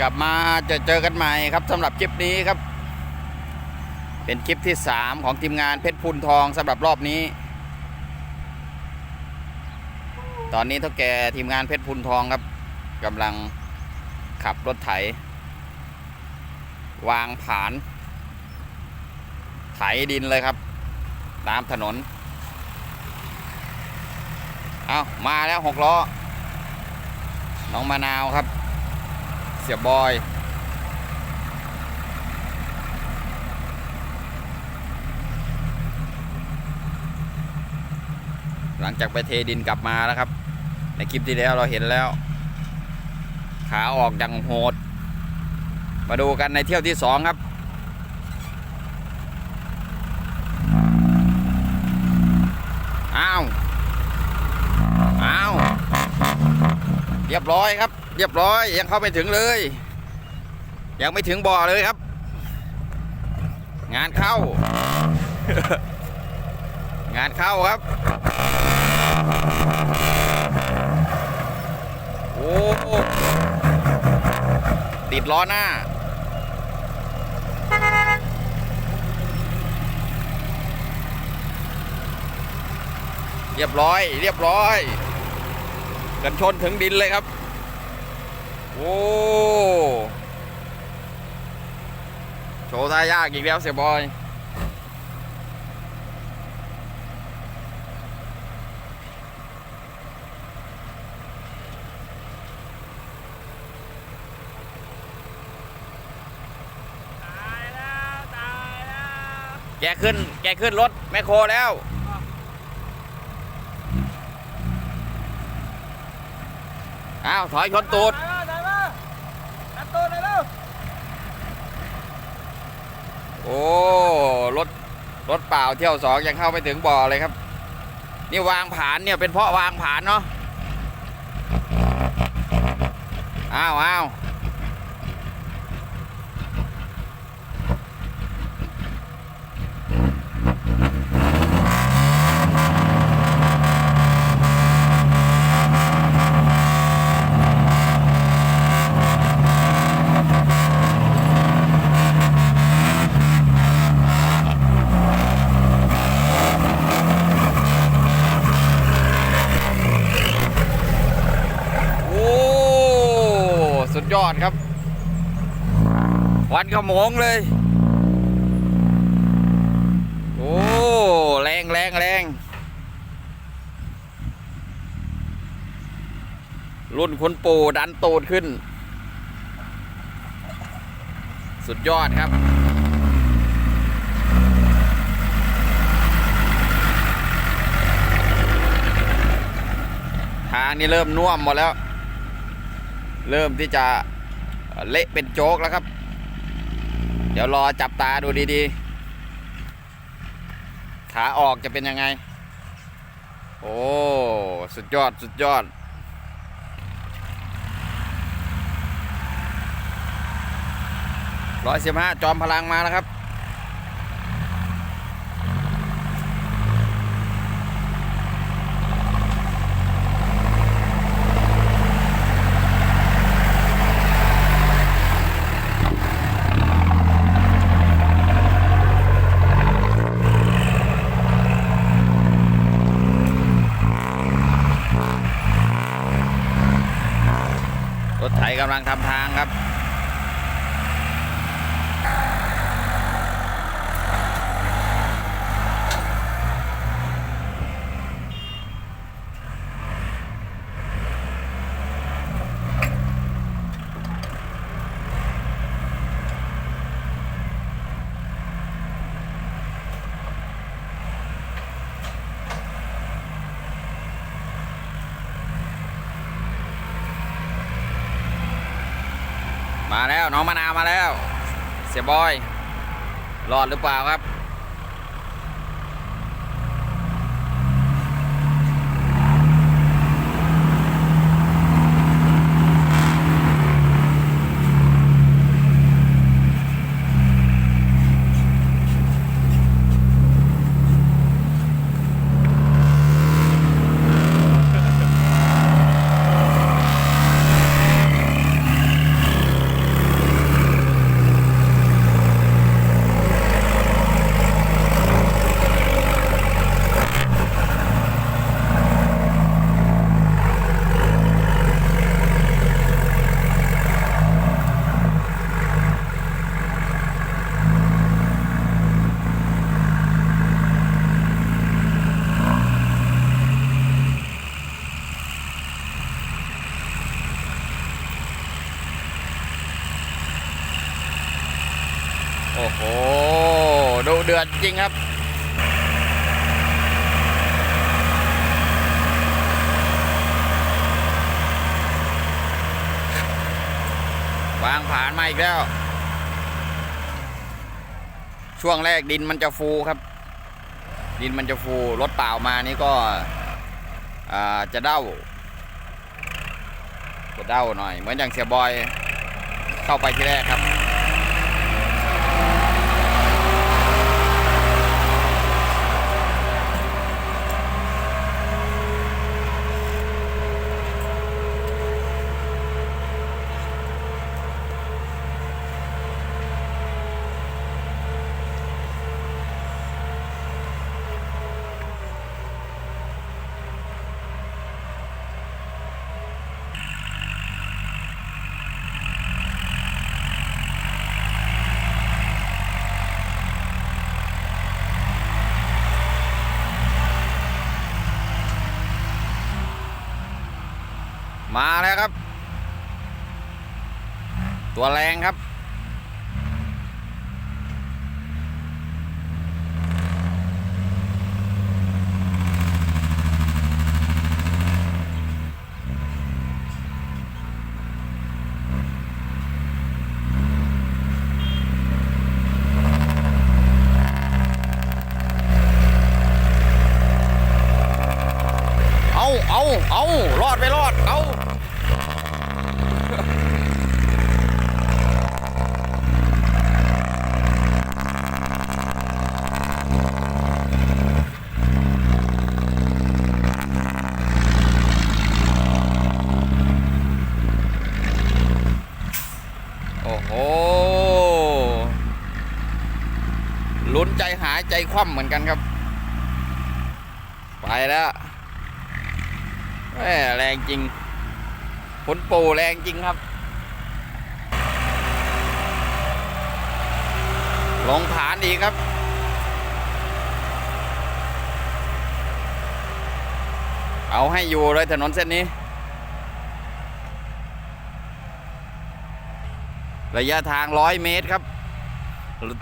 กลับมาจะเจอกันใหม่ครับสำหรับคลิปนี้ครับ เป็นคลิปที่ 3 ของทีมงานเพชรพูนทองสำหรับรอบนี้ ตอนนี้เท่าแก่ทีมงานเพชรพูนทองครับกำลังขับรถไถ วางผาน ไถดินเลยครับ ตามถนน เอามาแล้วหกล้อ น้องมะนาวครับ เสียบอย หลังจากไปเทดินกลับมาแล้วครับ ในคลิปที่แล้วเราเห็นแล้ว ขาออกอย่างโหด มาดูกันในเที่ยวที่สองครับอ้าวอ้าวเรียบร้อยครับ เรียบร้อยยังเข้าไม่ถึงเลย ยังไม่ถึงบ่อเลยครับ งานเข้า งานเข้าครับ โอ้ติดล้อหน้าเรียบร้อย เรียบร้อย กันชนถึงดินเลยครับ โอ้โชว์ท่ายากอีกแล้วเสียบอยแล้วตายแล้วแกขึ้น แกขึ้นรถแมคโครแล้วอ้าวถอยชนตูด ตายแล้วตายแล้วตัดตูดเลยลูก โอ้รถรถเปล่าเที่ยวสองยังเข้าไม่ถึงบ่อเลยครับ นี่วางผานเนี่ยเป็นเพราะวางผานเนาะอ้าวอ้าวโอ้ สุดยอดครับ วันขโมงเลย โอ้แรงแรงแรงรุ่นคุณปู่ดันตูดขึ้น สุดยอดครับ ทางนี้เริ่มน่วมหมดแล้ว เริ่มที่จะเละเป็นโจ๊กแล้วครับ เดี๋ยวรอจับตาดูดีๆ ขาออกจะเป็นยังไง โอ้ สุดยอด สุดยอด ร้อยสิบห้าจอมพลังมาแล้วครับ กำลังทำทางครับ มาแล้วน้องมะนาวมาแล้ว เสียบอยรอดหรือเปล่าครับ ดจริงครับวางผ่านมาอีกแล้ว ช่วงแรกดินมันจะฟูครับ ดินมันจะฟูรถเปล่ามานี่ก็จะเด้าจะเด้าหน่อย เหมือนอย่างเสียบอยเข้าไปที่แรกครับ มาแล้วครับ ตัวแรงครับ เอาเอารอดไปรอด เอาโอ้โหลุ้นใจหายใจคว่ำเหมือนกันครับ ไปแล้ว แรงจริงผลปูแรงจริงครับ ลงฐานอีกครับเอาให้อยู่เลยถนนเส้นนี้ ระยะทางร้อยเมตรครับ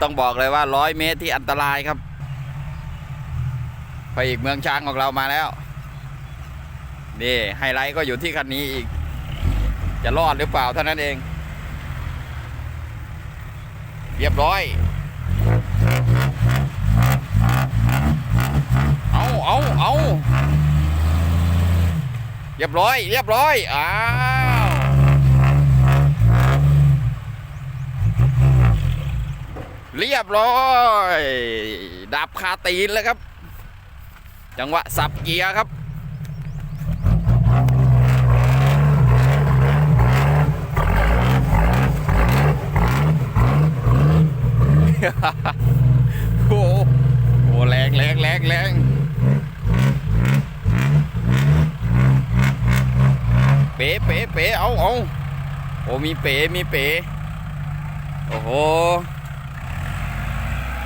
ต้องบอกเลยว่าร้อยเมตรที่อันตรายครับ ไปอีกเมืองช้างของเรามาแล้ว นี่ไฮไลท์ก็อยู่ที่คันนี้อีก จะรอดหรือเปล่าเท่านั้นเอง เรียบร้อย เอาเอาเอาเรียบร้อย เรียบร้อย อ้าวเรียบร้อยดับคาตีนแล้วครับ จังหวะสับเกียร์ครับ โอ้โหโอแรงแรงแรงแรงเป๋เป๋เป๋เอาเอาโอ้มีเป๋มีเป๋โอ้โห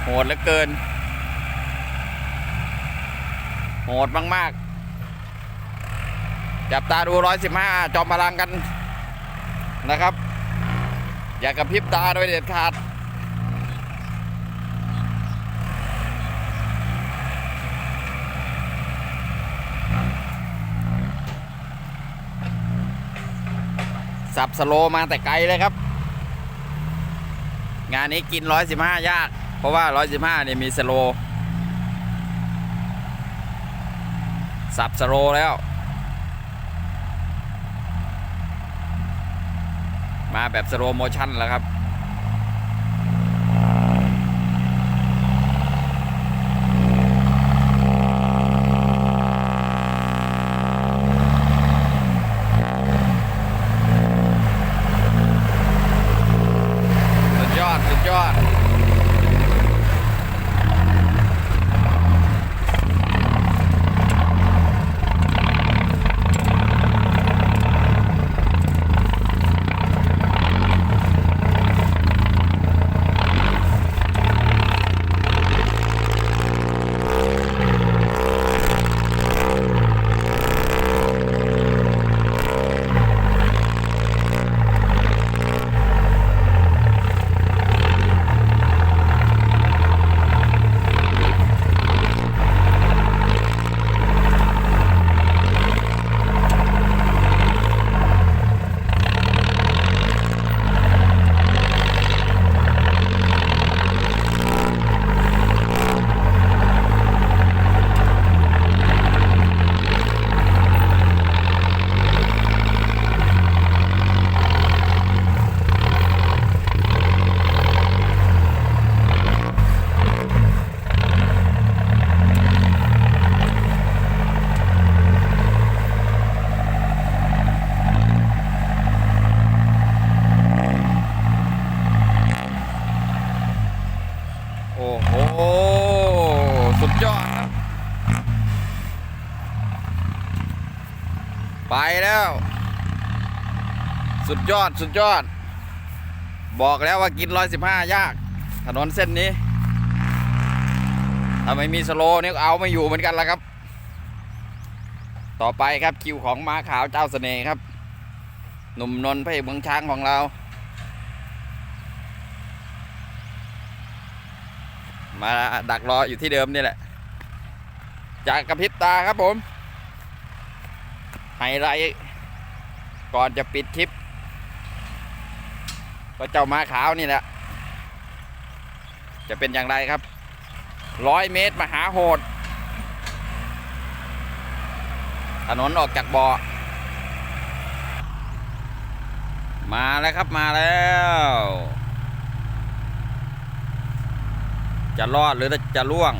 โหดเหลือเกินโหดมากๆ จับตาดูร้อยสิบห้าจอมพลังกันนะครับ อย่ากระพริบตาโดยเด็ดขาด สับสโลมาแต่ไกลเลยครับ งานนี้กิน115ยาก เพราะว่า115เนี่ยมีสโล สับสโลแล้ว มาแบบสโลโมชั่นแล้วครับ สุดยอด สุดยอด โสุดยอดสุดยอด บอกแล้วว่ากินร้อยสิบห้ายาก ถนนเส้นนี้ถ้าไม่มีสโลนี่ก็เอาไม่อยู่เหมือนกันละครับ ต่อไปครับคิวของม้าขาวเจ้าเสน่ห์ครับ หนุ่มนนท์พระเอกเมืองช้างของเรา มาดักรออยู่ที่เดิมนี่แหละ จากกระพริบตาครับผมไฮไลท์ก่อนจะปิดคลิป ก็เจ้าม้าขาวนี่แหละ จะเป็นอย่างไรครับร้อยเมตรมหาโหด ถนนออกจากบ่อ มาแล้วครับมาแล้ว จะรอดหรือจะล่วง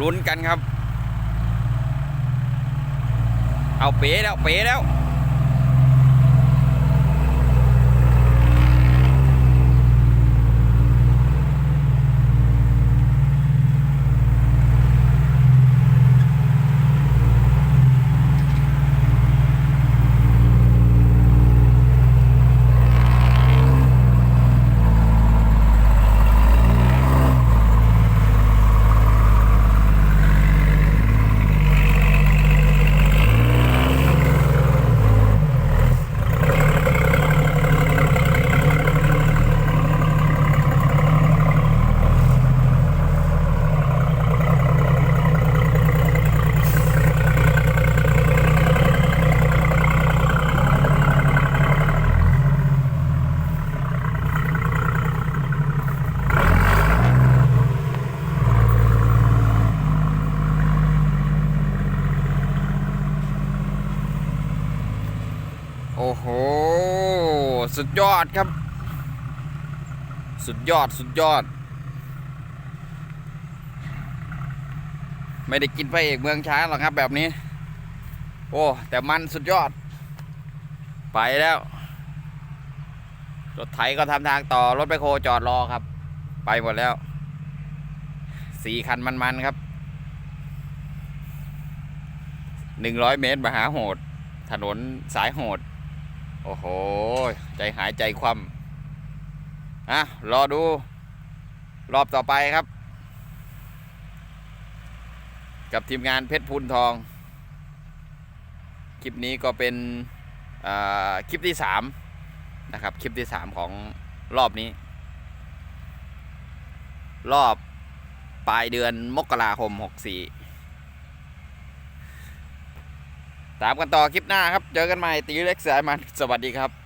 ลุ้นกันครับ เอาเป๋แล้วเป๋แล้ว โอ้โห สุดยอดครับ สุดยอดสุดยอด ไม่ได้กินพระเอกเมืองช้างหรอกครับแบบนี้ โอ้ แต่มันสุดยอด ไปแล้ว รถไถก็ทำทางต่อ รถไปโคจอดรอครับ ไปหมดแล้วสี่คันมันๆครับหนึ่งร้อยเมตรมหาโหด ถนนสายโหด โอ้โห ใจหายใจคว่ำอะรอดู รอบต่อไปครับ กับทีมงานเพชรพูนทอง คลิปนี้ก็เป็นคลิปที่สามนะครับ คลิปที่สามของรอบนี้ รอบปลายเดือนมกราคม 64 ตามกันต่อคลิปหน้าครับ เจอกันใหม่ตีเล็กสายมันสวัสดีครับ